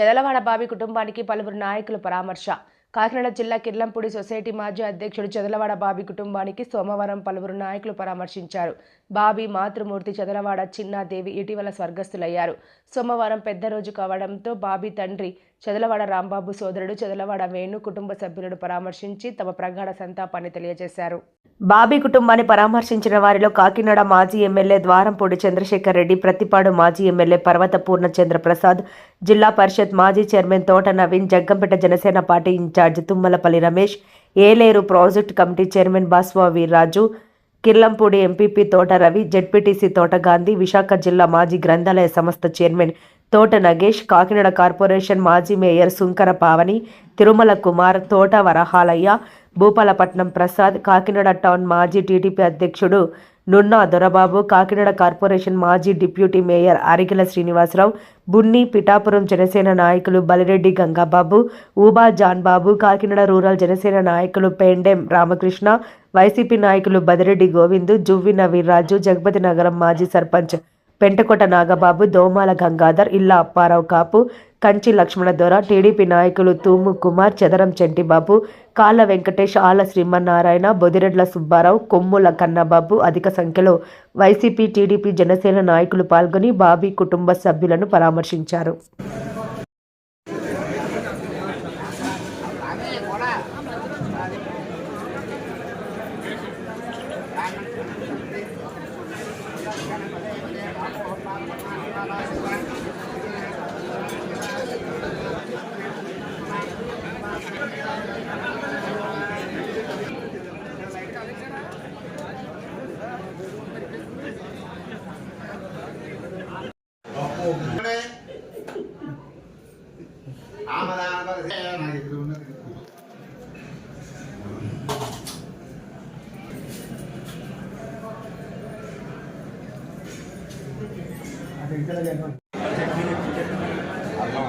చెదలవాడ బాబి కుటుంబానికి పలువురు నాయకులు పరామర్శ. కాకినాడ జిల్లా కిర్లంపూడి సొసైటీ మాజీ అధ్యక్షుడు చెదలవాడ బాబి కుటుంబానికి సోమవారం పలువురు నాయకులు పరామర్శించారు. బాబీ మాతృమూర్తి చెదలవాడ చిన్నాదేవి ఇటీవల స్వర్గస్థులయ్యారు. సోమవారం పెద్ద రోజు కావడంతో బాబీ తండ్రి చెదలవాడ రాంబాబు సోదరుడు చెదలవాడ వేణు కుటుంబ సభ్యులను పరామర్శించి తమ ప్రగాఢ సంతాపాన్ని తెలియజేశారు. బాబీ కుటుంబాన్ని పరామర్శించిన వారిలో కాకినాడ మాజీ ఎమ్మెల్యే ద్వారంపూడి చంద్రశేఖర్ రెడ్డి ప్రతిపాడు మాజీ ఎమ్మెల్యే పర్వత పూర్ణచంద్ర ప్రసాద్ జిల్లా పరిషత్ మాజీ chairman Thota Naveen Jaggampeta Janasena party incharge Tummalapalli Ramesh Yeleru project committee chairman Baswa Veerraju Kirlampudi MPP Thota Ravi ZPTC తోట గాంధీ విశాఖ జిల్లా మాజీ గ్రంథాలయ సంస్థ చైర్మన్ తోట నగేష్ కాకినాడ కార్పొరేషన్ మాజీ మేయర్ సుంకర పావని తిరుమల కుమార్ తోట వరహాలయ్య భూపాలపట్నం ప్రసాద్ కాకినాడ టౌన్ మాజీ టీడీపీ అధ్యక్షుడు నున్నా దొరబాబు కాకినాడ కార్పొరేషన్ మాజీ డిప్యూటీ మేయర్ అరికెల శ్రీనివాసరావు బున్ని పిఠాపురం జనసేన నాయకులు బలిరెడ్డి గంగాబాబు ఊబా జాన్ బాబు కాకినాడ రూరల్ జనసేన నాయకులు పేండెం రామకృష్ణ వైసీపీ నాయకులు బదిరెడ్డి గోవిందు జువ్వి వీర్రాజు జగపతి నగరం మాజీ సర్పంచ్ పెంటకొట నాగబాబు దోమాల గంగాధర్ ఇల్లా అప్పారావు కాపు కంచి లక్ష్మణ దొర టీడీపీ నాయకులు తూము కుమార్ చదరం చెంటిబాబు కాళ్ళ వెంకటేష్ ఆల శ్రీమన్నారాయణ బొదిరెడ్ల సుబ్బారావు కొమ్ముల కన్నబాబు అధిక సంఖ్యలో వైసీపీ టీడీపీ జనసేన నాయకులు పాల్గొని బాబీ కుటుంబ సభ్యులను పరామర్శించారు. అల్లం